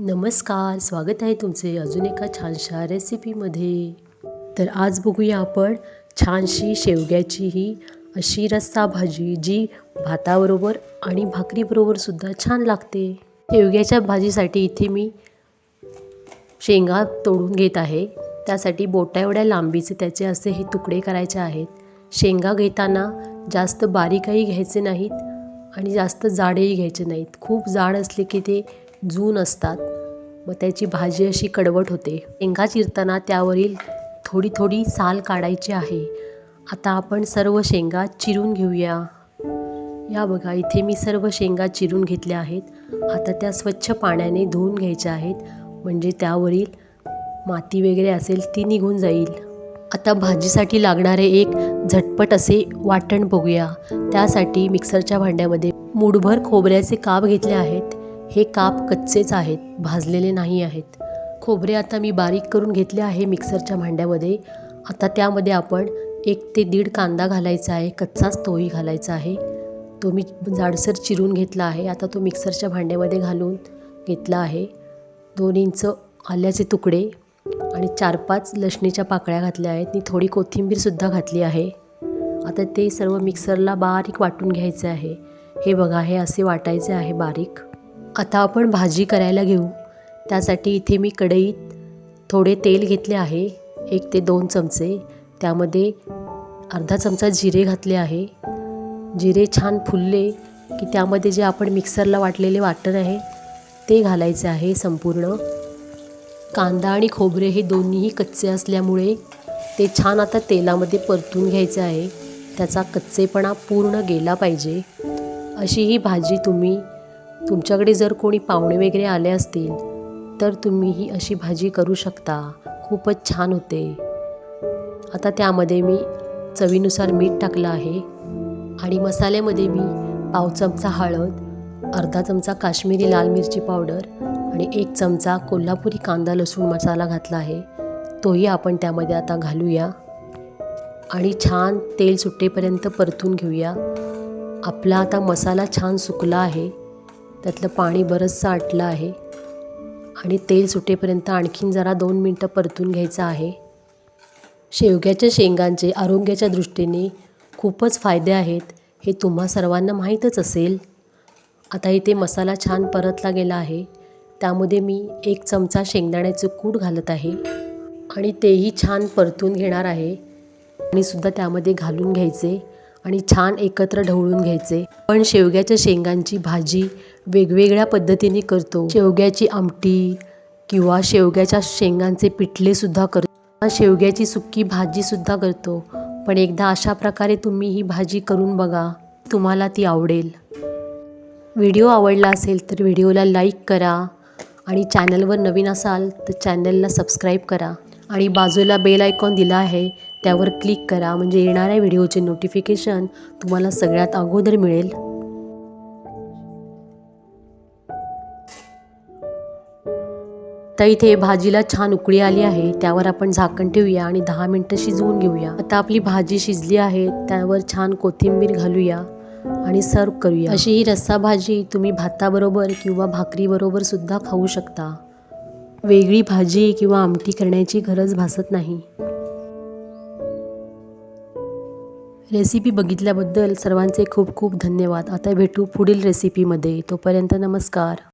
नमस्कार स्वागत आहे तुमचे अजून एका छानशा रेसिपीमध्ये. तर आज बघूया आपण छानशी शेवग्याची ही अशी रस्सा भाजी जी भाताबरोबर आणि भाकरीबरोबरसुद्धा छान लागते. शेवग्याच्या भाजीसाठी इथे मी शेंगा तोडून घेत आहे. त्यासाठी बोटा एवढ्या लांबीचे त्याचे असे हे तुकडे करायचे आहेत. शेंगा घेताना जास्त बारीकही घ्यायचे नाहीत आणि जास्त जाडही घ्यायचे नाहीत. खूप जाड असले की ते जून असतात. मग त्याची भाजी अशी कडवट होते. शेंगा चिरताना त्यावरील थोडी थोडी साल काढायची आहे. आता आपण सर्व शेंगा चिरून घेऊया. या बघा इथे मी सर्व शेंगा चिरून घेतल्या आहेत. आता त्या स्वच्छ पाण्याने धुवून घ्यायच्या आहेत. म्हणजे त्यावरील माती वगैरे असेल ती निघून जाईल. आता भाजीसाठी लागणारे एक झटपट असे वाटण बघूया. त्यासाठी मिक्सरच्या भांड्यामध्ये मुठभर खोबऱ्याचे काप घेतले आहेत. हे काप कच्चेच आहेत भाजलेले नाही आहेत. खोबरे आता मी बारीक करून घेतले आहे मिक्सरच्या भांड्यामध्ये. आता त्यामध्ये आपण एक ते दीड कांदा घालायचा आहे कच्चाच तोही घालायचा आहे. तो मी जाडसर चिरून घेतला आहे. आता तो मिक्सरच्या भांड्यामध्ये घालून घेतला आहे. दोन इंच आल्याचे तुकडे आणि चार पाच लसणीच्या पाकळ्या घातल्या आहेत. मी थोडी कोथिंबीरसुद्धा घातली आहे. आता ते सर्व मिक्सरला बारीक वाटून घ्यायचे आहे. हे बघा हे असे वाटायचे आहे बारीक. आता आपण भाजी करायला घेऊ. त्यासाठी इथे मी कढईत थोडे तेल घेतले आहे. एक ते दोन चमचे. त्यामध्ये अर्धा चमचा जिरे घातले आहे. जिरे छान फुलले की त्यामध्ये जे आपण मिक्सरला वाटलेले वाटण आहे ते घालायचे आहे संपूर्ण. कांदा आणि खोबरे हे दोन्हीही कच्चे असल्यामुळे ते छान आता तेलामध्ये परतून घ्यायचे आहे. त्याचा कच्चेपणा पूर्ण गेला पाहिजे. अशी ही भाजी तुम्ही तुमच्याकडे जर कोणी पाहुणे वगैरे आले असतील तर तुम्ही ही अशी भाजी करू शकता. खूपच छान होते. आता त्यामध्ये मी चवीनुसार मीठ टाकलं आहे आणि मसाल्यामध्ये मी पाव चमचा हळद अर्धा चमचा काश्मीरी लाल मिरची पावडर आणि एक चमचा कोल्हापुरी कांदा लसूण मसाला घातला आहे. तोही आपण त्यामध्ये आता घालूया. आणि छान तेल सुटेपर्यंत परतून घेऊया. आपला आता मसाला छान सुकला आहे. त्यातलं पाणी बरंचसं आटलं आहे. आणि तेल सुटेपर्यंत आणखीन जरा दोन मिनटं परतून घ्यायचं आहे. शेवग्याच्या शेंगांचे आरोग्याच्या दृष्टीने खूपच फायदे आहेत हे तुम्हा सर्वांना माहीतच असेल. आता इथे मसाला छान परतला गेला आहे. त्यामध्ये मी एक चमचा शेंगदाण्याचं कूट घालत आहे. आणि तेही छान परतून घेणार आहे. आणि सुद्धा त्यामध्ये घालून घ्यायचे आणि छान एकत्र ढवळून घ्यायचे. पण शेवग्याच्या शेंगांची भाजी वेगवेगळ्या पद्धतीने करतो. शेवग्याची आमटी किंवा शेवग्याच्या शेंगांचे पिठलेसुद्धा करतो. शेवग्याची सुक्की भाजीसुद्धा करतो. पण एकदा अशा प्रकारे तुम्ही ही भाजी करून बघा. तुम्हाला ती आवडेल. व्हिडिओ आवडला असेल तर व्हिडिओला लाईक करा आणि चॅनलवर नवीन असाल तर चॅनलला सबस्क्राईब करा. आणि बाजूला बेल आयकॉन दिला आहे त्यावर क्लिक करा. म्हणजे येणाऱ्या व्हिडिओचे नोटिफिकेशन तुम्हाला सगळ्यात अगोदर मिळेल. तर इथे भाजीला छान उकळी आली आहे. त्यावर आपण झाकण ठेवूया आणि दहा मिनटं शिजवून घेऊया. आता आपली भाजी शिजली आहे. त्यावर छान कोथिंबीर घालूया आणि सर्व करूया. अशी ही रस्सा भाजी तुम्ही भाताबरोबर किंवा भाकरीबरोबर सुद्धा खाऊ शकता. वेगळी भाजी किंवा आमटी करण्याची गरज भासत नाही. रेसिपी बघितल्याबद्दल सर्वांचे खूप खूप धन्यवाद. आता भेटू पुढील रेसिपीमध्ये. तोपर्यंत नमस्कार.